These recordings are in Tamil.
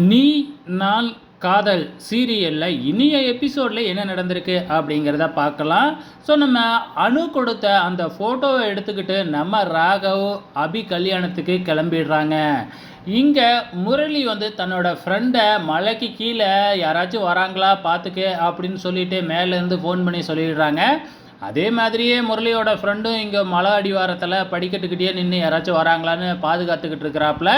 நீ நான் காதல் சீரியலில் இனிய எபிசோடில் என்ன நடந்திருக்கு அப்படிங்கிறத பார்க்கலாம். ஸோ நம்ம அணு கொடுத்த அந்த ஃபோட்டோவை எடுத்துக்கிட்டு நம்ம ராகவ் அபி கல்யாணத்துக்கு கிளம்பிடுறாங்க. இங்கே முரளி வந்து தன்னோட ஃப்ரெண்டை மலைக்கு கீழே யாராச்சும் வராங்களா பார்த்துக்க அப்படின்னு சொல்லிட்டு மேலேருந்து ஃபோன் பண்ணி சொல்லிடுறாங்க. அதே மாதிரியே முரளியோட ஃப்ரெண்டும் இங்கே மலை அடிவாரத்தில் படிக்கட்டுக்கிட்டே நின்று யாராச்சும் வராங்களான்னு பாதுகாத்துக்கிட்டு இருக்கிறாப்புல.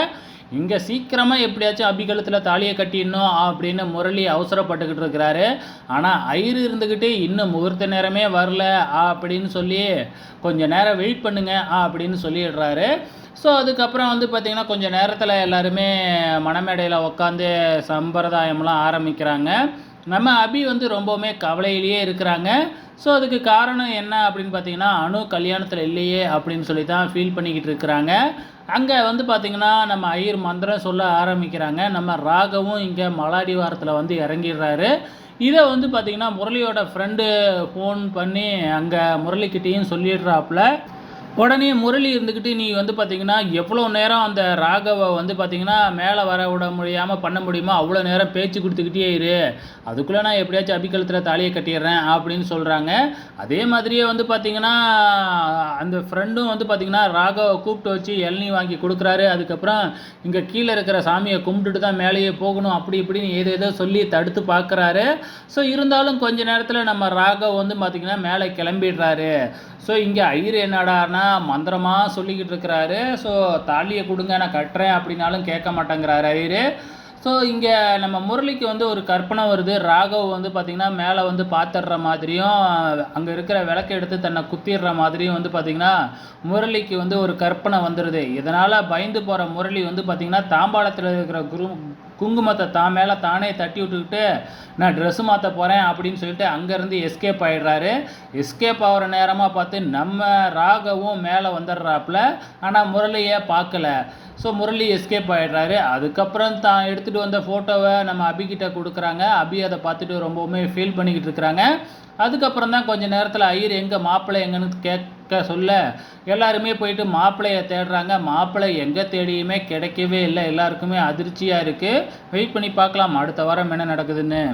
இங்கே சீக்கிரமாக எப்படியாச்சும் அபிகலத்தில் தாலியை கட்டிடணும் அப்படின்னு முரளி அவசரப்பட்டுக்கிட்டு இருக்கிறாரு. ஆனால் ஐயர் இருந்துக்கிட்டு இன்னும் முகூர்த்த நேரமே வரல அப்படின்னு சொல்லி கொஞ்சம் நேரம் வெயிட் பண்ணுங்க அப்படின்னு சொல்லிடுறாரு. ஸோ அதுக்கப்புறம் வந்து பார்த்திங்கன்னா கொஞ்சம் நேரத்தில் எல்லாருமே மணமேடையில் உட்காந்து சம்பிரதாயம்லாம் ஆரம்பிக்கிறாங்க. நம்ம அபி வந்து ரொம்பவுமே கவலையிலேயே இருக்கிறாங்க. ஸோ அதுக்கு காரணம் என்ன அப்படின்னு பார்த்தீங்கன்னா அணு கல்யாணத்தில் இல்லையே அப்படின்னு சொல்லி தான் ஃபீல் பண்ணிக்கிட்டு இருக்கிறாங்க. அங்கே வந்து பார்த்திங்கன்னா நம்ம ஐயர் மந்திரம் சொல்ல ஆரம்பிக்கிறாங்க. நம்ம ராகவும் இங்கே மலாடி வாரத்தில் வந்து இறங்கிடுறாரு. இதை வந்து பார்த்திங்கன்னா முரளியோட ஃப்ரெண்டு ஃபோன் பண்ணி அங்கே முரளிக்கிட்டேயும் சொல்லிடுறாப்புல. உடனே முரளி இருந்துக்கிட்டு நீ வந்து பார்த்தீங்கன்னா எவ்வளோ நேரம் அந்த ராகவை வந்து பார்த்தீங்கன்னா மேலே வர விட முடியாமல் பண்ண முடியுமோ அவ்வளோ நேரம் பேச்சு கொடுத்துக்கிட்டே இரு. அதுக்குள்ளே நான் எப்படியாச்சும் அபிக்கலத்தில் தாலியை கட்டிடுறேன் அப்படின்னு சொல்கிறாங்க அதே மாதிரியே வந்து பார்த்தீங்கன்னா அந்த ஃப்ரெண்டும் வந்து பார்த்தீங்கன்னா ராகவை கூப்பிட்டு வச்சு இளநீ வாங்கி கொடுக்குறாரு. அதுக்கப்புறம் இங்கே கீழே இருக்கிற சாமியை கும்பிட்டுட்டு தான் மேலேயே போகணும் அப்படி இப்படின்னு ஏதோ ஏதோ சொல்லி தடுத்து பார்க்குறாரு ஸோ இருந்தாலும் கொஞ்ச நேரத்தில் நம்ம ராகவ் வந்து பார்த்திங்கன்னா மேலே கிளம்பிடுறாரு. ஸோ இங்கே ஐயர் என்னடான்னா மந்திரமாக சொல்லிக்கிட்டு இருக்கிறாரு. ஸோ தாலியை கொடுங்க நான் கட்டுறேன் அப்படின்னாலும் கேட்க மாட்டேங்கிறாரு ஐயர் ஸோ இங்கே நம்ம முரளிக்கு வந்து ஒரு கற்பனை வருது. ராகவ் வந்து பார்த்திங்கன்னா மேலே வந்து பார்த்துடுற மாதிரியும் அங்கே இருக்கிற விளக்கை எடுத்து தன்னை குத்திடுற மாதிரியும் வந்து பார்த்திங்கன்னா முரளிக்கு வந்து ஒரு கற்பனை வந்துடுது இதனால் பயந்து போகிற முரளி வந்து பார்த்திங்கன்னா தாம்பாளத்தில் இருக்கிற குரு குங்குமத்தை தான் மேலே தானே தட்டி விட்டுக்கிட்டு நான் ட்ரெஸ்ஸு மாற்ற போகிறேன் அப்படின்னு சொல்லிட்டு அங்கேருந்து எஸ்கேப் ஆகிடுறாரு எஸ்கேப் ஆகிற நேரமாக பார்த்து நம்ம ராகவும் மேலே வந்துடுறாப்புல. ஆனால் முரளியை பார்க்கல. ஸோ முரளி எஸ்கேப் ஆகிடுறாரு அதுக்கப்புறம் தான் எடுத்துகிட்டு வந்த ஃபோட்டோவை நம்ம அபிகிட்ட கொடுக்குறாங்க. அபி அதை பார்த்துட்டு ரொம்பவுமே ஃபீல் பண்ணிக்கிட்டு இருக்கிறாங்க. அதுக்கப்புறம் தான் கொஞ்சம் நேரத்தில் ஐயர் எங்கே மாப்பிள்ளை எங்கன்னு கேட்க சொல்ல எல்லாருமே போயிட்டு மாப்பிள்ளையை தேடுறாங்க. மாப்பிள்ளை எங்கே தேடியுமே கிடைக்கவே இல்லை. எல்லாருக்குமே அதிர்ச்சியாக இருக்குது வெயிட் பண்ணி பார்க்கலாம். அடுத்த வாரம் என்ன நடக்குதுன்னு.